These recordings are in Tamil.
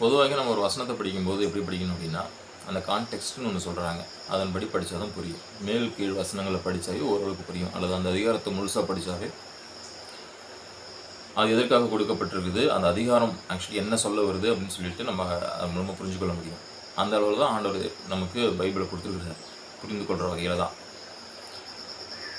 பொதுவாக நம்ம ஒரு வசனத்தை படிக்கும்போது எப்படி படிக்கணும் அப்படின்னா அந்த கான்டெக்ட்னு ஒன்று சொல்கிறாங்க அதன்படி படித்தா தான் புரியும். மேல் கீழ் வசனங்களை படித்தாவே ஓரளவுக்கு புரியும். அல்லது அந்த அதிகாரத்தை முழுசாக படித்தாவே அது எதற்காக கொடுக்கப்பட்டிருக்குது அந்த அதிகாரம் ஆக்சுவலி என்ன சொல்ல வருது அப்படின்னு சொல்லிட்டு நம்ம அதை மூலமாக புரிஞ்சுக்கொள்ள முடியும். அந்த அளவில் தான் ஆண்டவர் நமக்கு பைபிளை கொடுத்துருக்குறாரு. புரிந்து கொள்கிற வகையில் தான்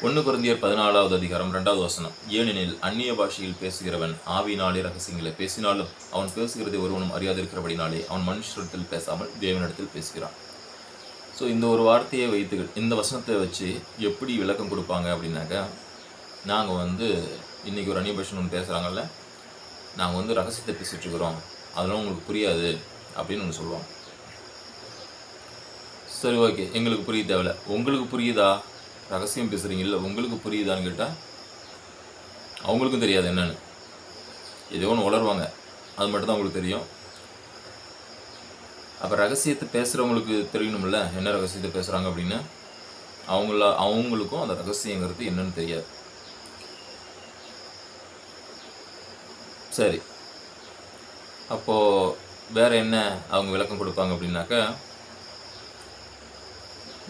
ஒன்று குருந்தியர் பதினாலாவது அதிகாரம் ரெண்டாவது வசனம். ஏனெனில் அந்நிய பாஷையில் பேசுகிறவன் ஆவியினாலே ரகசியங்களை பேசினாலும் அவன் பேசுகிறதை ஒருவனும் அறியாதிருக்கிறபடினாலே அவன் மனுஷரிடத்தில் பேசாமல் தேவனிடத்தில் பேசுகிறான். ஸோ இந்த ஒரு வார்த்தையை வைத்து இந்த வசனத்தை வச்சு எப்படி விளக்கம் கொடுப்பாங்க அப்படின்னாக்கா நாங்கள் வந்து இன்றைக்கி ஒரு அந்நிய பாஷன் ஒன்று பேசுகிறாங்கல்ல நாங்கள் வந்து ரகசியத்தை பேசிட்டுருக்குறோம். அதெல்லாம் உங்களுக்கு புரியாது அப்படின்னு ஒன்று சொல்லுவாங்க. சரி ஓகே எங்களுக்கு புரிய தேவையில்ல உங்களுக்கு புரியுதா? ரகசியம் பேசுகிறீங்கல்ல உங்களுக்கு புரியுதான்னு கேட்டால் அவங்களுக்கும் தெரியாது என்னென்னு. ஏதோ ஒன்று உளருவாங்க. அது மட்டும்தான் உங்களுக்கு தெரியும். அப்போ ரகசியத்தை பேசுகிறவங்களுக்கு தெரியணும்ல என்ன ரகசியத்தை பேசுகிறாங்க அப்படின்னு. அவங்கள அவங்களுக்கும் அந்த ரகசியங்கிறது என்னன்னு தெரியாது. சரி. அப்போது வேறு என்ன அவங்க விளக்கம் கொடுப்பாங்க அப்படின்னாக்கா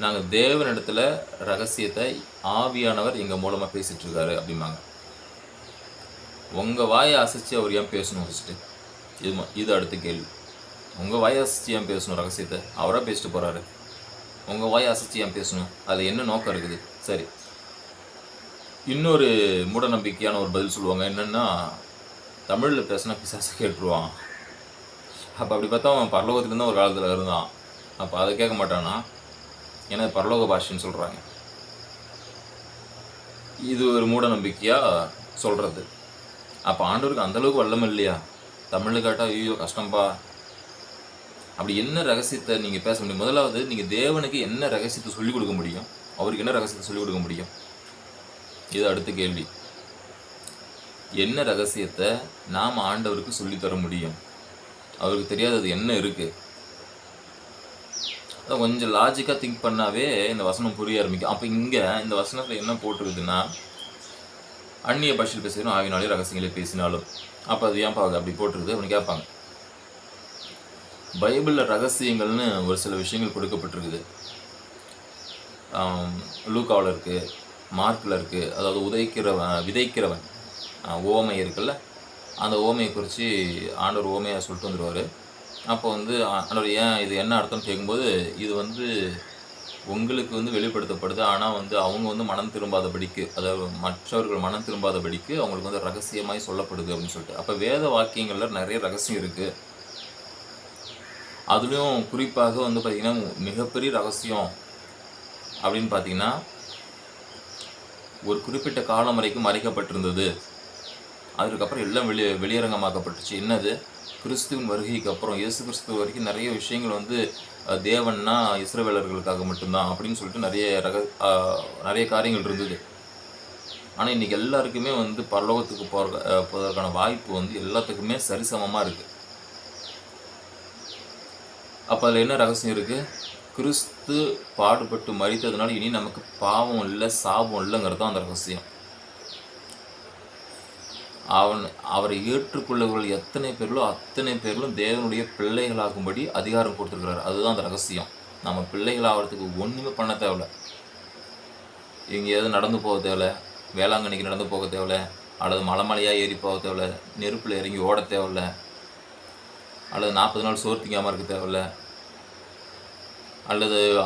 நாங்கள் தேவனிடத்தில் ரகசியத்தை ஆவியானவர் எங்கள் மூலமாக பேசிகிட்ருக்காரு அப்படிம்பாங்க. உங்கள் வாயை அசைச்சு அவர் ஏன் பேசணும் ஃபஸ்ட்டு இது இது அடுத்த கேள்வி. உங்கள் வாயை அசைச்சு ஏன் பேசணும் ரகசியத்தை? அவராக பேசிட்டு போகிறாரு உங்கள் வாயை அசைச்சு ஏன் பேசணும்? அதில் என்ன நோக்கம் இருக்குது? சரி. இன்னொரு மூட நம்பிக்கையான ஒரு பதில் சொல்லுவாங்க. என்னென்னா தமிழில் பேசினா பிசாசு கேட்டுருவான். அப்போ அப்படி பார்த்தா அவன் பரலோகத்துலேருந்து ஒரு காலத்தில் இருந்தான். அப்போ அதை கேட்க மாட்டானா? ஏன்னா பரலோக பாஷைன்னு சொல்கிறாங்க இது ஒரு மூட நம்பிக்கையாக சொல்கிறது அப்போ ஆண்டவருக்கு அந்தளவுக்கு வல்லம் இல்லையா? தமிழில் கேட்டால் ஐயோ கஷ்டம்பா. அப்படி என்ன ரகசியத்தை நீங்கள் பேச முடியும்? முதலாவது நீங்கள் தேவனுக்கு என்ன ரகசியத்தை சொல்லிக் கொடுக்க முடியும்? அவருக்கு என்ன ரகசியத்தை சொல்லிக் கொடுக்க முடியும்? இது அடுத்த கேள்வி. என்ன ரகசியத்தை நாம் ஆண்டவருக்கு சொல்லித் தர முடியும்? அவருக்கு தெரியாதது என்ன இருக்குது அதான் கொஞ்சம் லாஜிக்காக திங்க் பண்ணாவே இந்த வசனம் புரிய ஆரம்பிக்கும். அப்போ இங்கே இந்த வசனத்தில் என்ன போட்டிருக்குதுன்னா அந்நிய பாஷையில் பேசினாலும் ஆவினாலே ரகசியங்களே பேசினாலும். அப்போ அது ஏன்ப்பா அது அப்படி போட்டிருக்குது அப்படின்னு கேட்பாங்க. பைபிளில் ரகசியங்கள்னு ஒரு சில விஷயங்கள் கொடுக்கப்பட்டிருக்குது. லூக்காவில் இருக்குது மார்க்கில் இருக்குது அதாவது உதைக்கிறவன் விதைக்கிறவன் ஓமை இருக்குல்ல? அந்த ஓமையை குறித்து ஆண்டவர் ஓமையாக சொல்லிட்டு வந்துடுவார் அப்போ வந்து ஆ- ஏன் இது என்ன அர்த்தம்னு கேட்கும்போது இது வந்து உங்களுக்கு வந்து வெளிப்படுத்தப்படுது. ஆனால் வந்து அவங்க வந்து மனம் திரும்பாதபடிக்கு அதாவது மற்றவர்கள் மனம் திரும்பாதபடிக்கு அவங்களுக்கு வந்து ரகசியமாய் சொல்லப்படுது அப்படின்னு சொல்லிட்டு. அப்போ வேத வாக்கியங்களில் நிறைய ரகசியம் இருக்குது அதுலேயும் குறிப்பாக வந்து பார்த்திங்கன்னா மிகப்பெரிய ரகசியம் அப்படின்னு பார்த்தீங்கன்னா ஒரு குறிப்பிட்ட காலம் வரைக்கும் மறைக்கப்பட்டிருந்தது அதுக்கப்புறம் எல்லாம் வெளி வெளியரங்கமாக்கப்பட்டுச்சு. என்னது? கிறிஸ்துவின் வருகைக்கு அப்புறம் இயேசு கிறிஸ்துவ வரைக்கும் நிறைய விஷயங்கள் வந்து தேவன்னா இஸ்ரவேலர்களுக்காக மட்டும்தான் அப்படின்னு சொல்லிட்டு நிறைய ரக நிறைய காரியங்கள் இருந்தது. ஆனால் இன்றைக்கி எல்லாருக்குமே வந்து பரலோகத்துக்கு போகிற போவதற்கான வாய்ப்பு வந்து எல்லாத்துக்குமே சரிசமமாக இருக்குது அப்போ அதில் என்ன ரகசியம் இருக்குது கிறிஸ்து பாடுபட்டு மறித்ததுனால இனி நமக்கு பாவம் இல்லை சாபம் இல்லைங்கிறது தான் அந்த ரகசியம். அவன் அவரை ஏற்றுக்கொள்ளவர்கள் எத்தனை பேர்களோ அத்தனை பேர்களும் தேவனுடைய பிள்ளைகளாகும்படி அதிகாரம் கொடுத்துருக்கிறார். அதுதான் அந்த ரகசியம். நம்ம பிள்ளைகள் ஆகிறதுக்கு ஒன்றுமே பண்ண தேவையில்ல. இங்கே எதுவும் நடந்து போக தேவையில்ல. வேளாங்கண்ணிக்கு நடந்து போக தேவையில்ல. அல்லது மலை மலையாக ஏறி போக தேவையில்ல. நெருப்பில் இறங்கி ஓட தேவையில்ல. அல்லது நாற்பது நாள் சோறு திங்காமல் இருக்க தேவையில்ல. அல்லது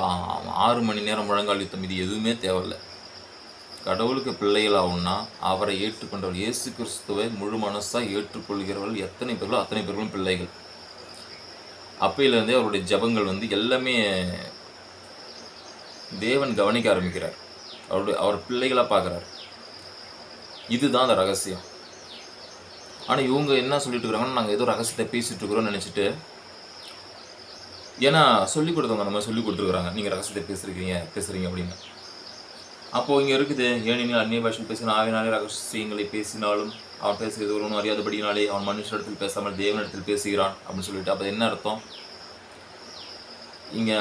ஆறு மணி நேரம் முழங்கால் யுத்தம் இது எதுவுமே தேவையில்ல. கடவுளுக்கு பிள்ளைகளாகும்னா அவரை ஏற்றுக்கொண்டவர் இயேசு கிறிஸ்துவை முழு மனசாக ஏற்றுக்கொள்கிறவர்கள் எத்தனை பேர்களோ அத்தனை பேர்களும் பிள்ளைகள். அப்பையிலேருந்தே அவருடைய ஜெபங்கள் வந்து எல்லாமே தேவன் கவனிக்க ஆரம்பிக்கிறார். அவருடைய அவர் பிள்ளைகளாக பார்க்குறாரு. இதுதான் அந்த ரகசியம். ஆனால் இவங்க என்ன சொல்லிட்டு இருக்கிறாங்கன்னா நாங்கள் ஏதோ ரகசியத்தை பேசிகிட்டு இருக்கிறோம்னு நினச்சிட்டு ஏன்னா சொல்லி கொடுத்தவங்க அந்த மாதிரி சொல்லி கொடுத்துருக்குறாங்க. நீங்கள் ரகசியத்தை பேசுகிறீங்க பேசுகிறீங்க அப்படின்னு. அப்போது இங்கே இருக்குது. ஏனெனில் அந்நிய பாஷையில் பேசின ஆவினாலே ரகசியங்களை பேசினாலும் அவன் பேசுகிறது ஒன்றும் அறியாதபடினாலே அவன் மனுஷனிடத்தில் பேசாமல் தேவனிடத்தில் பேசுகிறான் அப்படின்னு சொல்லிட்டு. அப்போ என்ன அர்த்தம்? இங்கே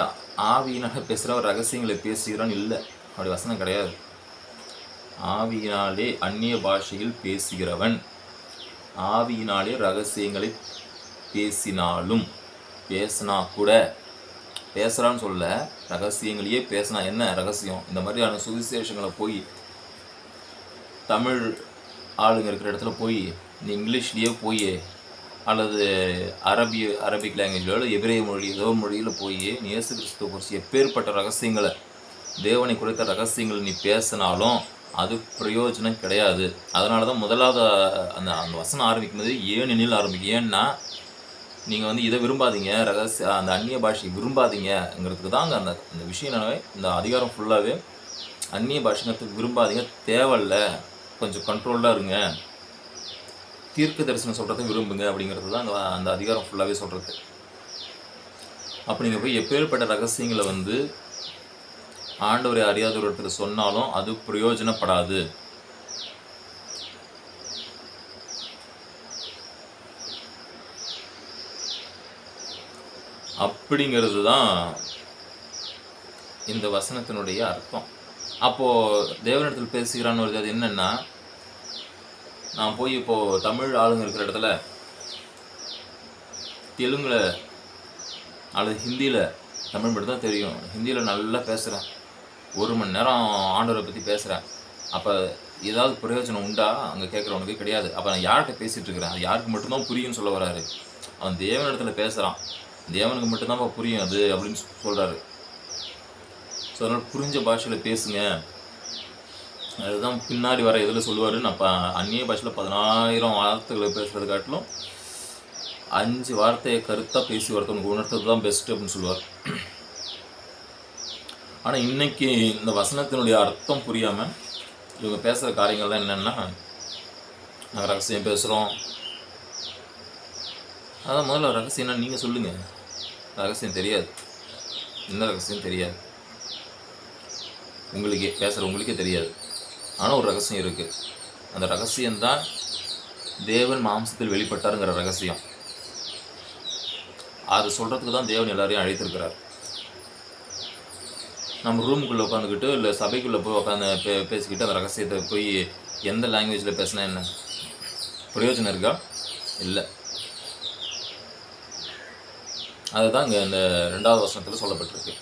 ஆவியினாக பேசுகிறவன் ரகசியங்களை பேசுகிறான் இல்லை. அப்படி வசனம் கிடையாது. ஆவியினாலே அந்நிய பாஷையில் பேசுகிறவன் ஆவியினாலே ரகசியங்களை பேசினாலும் பேசினா கூட பேசுகிறான்னு சொல்ல ரகசியங்களையே பேசினா என்ன ரகசியம்? இந்த மாதிரியான சுவிசேஷங்களை போய் தமிழ் ஆளுங்க இருக்கிற இடத்துல போய் இந்த இங்கிலீஷ்லேயே போய் அல்லது அரபிய அரபிக் லாங்குவேஜோ இல்லை எபிரேய மொழி ஏதோ மொழியில் போய் நீ இயேசு கிறிஸ்துவ குறித்து எப்பேற்பட்ட ரகசியங்களை தேவனை குறித்த ரகசியங்களை நீ பேசினாலும் அது பிரயோஜனம் கிடையாது. அதனால தான் முதலாவது அந்த அந்த வசனம் ஆரம்பிக்கும்போது ஏனெனில் ஆரம்பிக்கும்? ஏன்னா நீங்கள் வந்து இதை விரும்பாதீங்க ரகசிய அந்த அந்நிய பாஷையை விரும்பாதீங்கங்கிறதுக்கு தாங்க அந்த அந்த விஷயம் என்னவே இந்த அதிகாரம் ஃபுல்லாகவே அந்நிய பாஷைங்கிறதுக்கு விரும்பாதீங்க தேவையில்ல. கொஞ்சம் கண்ட்ரோல்டாக இருங்க. தீர்க்க தரிசனம் சொல்கிறத விரும்புங்க அப்படிங்கிறது தான் அந்த அந்த அதிகாரம் ஃபுல்லாகவே சொல்கிறது அப்போ நீங்கள் போய் எப்பேற்பட்ட ரகசியங்களை வந்து ஆண்டவரை அறியாத ஒரு இடத்துல சொன்னாலும் அது பிரயோஜனப்படாது. அப்படிங்கிறது தான் இந்த வசனத்தினுடைய அர்த்தம். அப்போது தேவனிடத்தில் பேசுகிறான்னு வருது அது என்னென்னா நான் போய் இப்போது தமிழ் ஆளுங்க இருக்கிற இடத்துல தெலுங்கில் அல்லது ஹிந்தியில் தமிழ் மட்டும் தான் தெரியும். ஹிந்தியில் நல்லா பேசுகிறேன் ஒரு மணி நேரம் ஆண்டவரை பற்றி பேசுகிறேன் அப்போ ஏதாவது பிரயோஜனம் உண்டா? அங்கே கேட்குறவனுக்கு கிடையாது. அப்போ நான் யார்கிட்ட பேசிகிட்டு இருக்கிறேன்? அது யாருக்கு மட்டும்தான் புரியும்னு சொல்ல வராரு. அவன் தேவனிடத்தில் பேசுகிறான் தேவனுக்கு மட்டும்தான் புரியும் அது அப்படின்னு சொல்கிறாரு ஸோ அதனால் புரிஞ்ச பாஷையில் பேசுங்க. அதுதான் பின்னாடி வர இதில் சொல்லுவார். நான் ப அந்நிய பாஷையில் பதினாயிரம் வார்த்தைகளை பேசுகிறது காட்டிலும் அஞ்சு வார்த்தையை கருத்தாக பேசி ஒருத்தவனுக்கு உணர்த்தது தான் பெஸ்ட் அப்படின்னு சொல்லுவார். ஆனால் இன்னைக்கு இந்த வசனத்தினுடைய அர்த்தம் புரியாமல் இவங்க பேசுகிற காரியங்கள்லாம் என்னென்னா நாங்கள் ரகசியம் பேசுகிறோம் அதான் முதல்ல ரகசியம்னா நீங்கள் சொல்லுங்கள் ரகசியம் தெரியாது. என்ன ரகசியம் தெரியாது. உங்களுக்கே பேசுகிற உங்களுக்கே தெரியாது. ஆனால் ஒரு ரகசியம் இருக்குது அந்த ரகசியம்தான் தேவன் மாம்சத்தில் வெளிப்பட்டாருங்கிற ரகசியம். அது சொல்கிறதுக்கு தான் தேவன் எல்லாரையும் அழைத்திருக்கிறார். நம்ம ரூமுக்குள்ளே உட்காந்துக்கிட்டு இல்லை சபைக்குள்ளே போய் உட்காந்து பே பேசிக்கிட்டு அந்த ரகசியத்தை போய் எந்த லாங்குவேஜில் பேசினா என்ன? பிரயோஜனம் இருக்கா? இல்லை. அதுதான் இங்கே இந்த ரெண்டாவது வசனத்தில் சொல்லப்பட்டிருக்கு.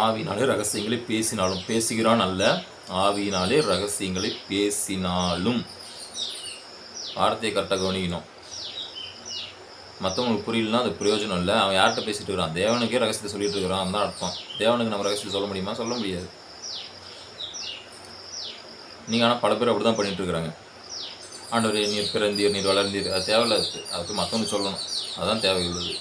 ஆவினாலே ரகசியங்களை பேசினாலும் பேசுகிறான் அல்ல ஆவியினாலே ரகசியங்களை பேசினாலும். வார்த்தையை கரெக்டாக கவனிக்கணும். மற்றவங்களுக்கு புரியலனா அது பிரயோஜனம் இல்லை. அவன் யார்கிட்ட பேசிட்டு இருக்கிறான்? தேவனுக்கே ரகசியத்தை சொல்லிட்டு இருக்கிறான். தான் அர்த்தம். தேவனுக்கு நம்ம ரகசியத்தை சொல்ல முடியுமா? சொல்ல முடியாது. நீங்கள் ஆனால் பல பேர் அப்படி தான் பண்ணிட்டு இருக்கிறாங்க. ஆண்டவர் நீர் பிறந்தீர் நீர் வளர்ந்தீர். அது தேவையில்ல அது அதுக்கு மற்றவங்க சொல்லணும். அதுதான் தேவையுள்ளது.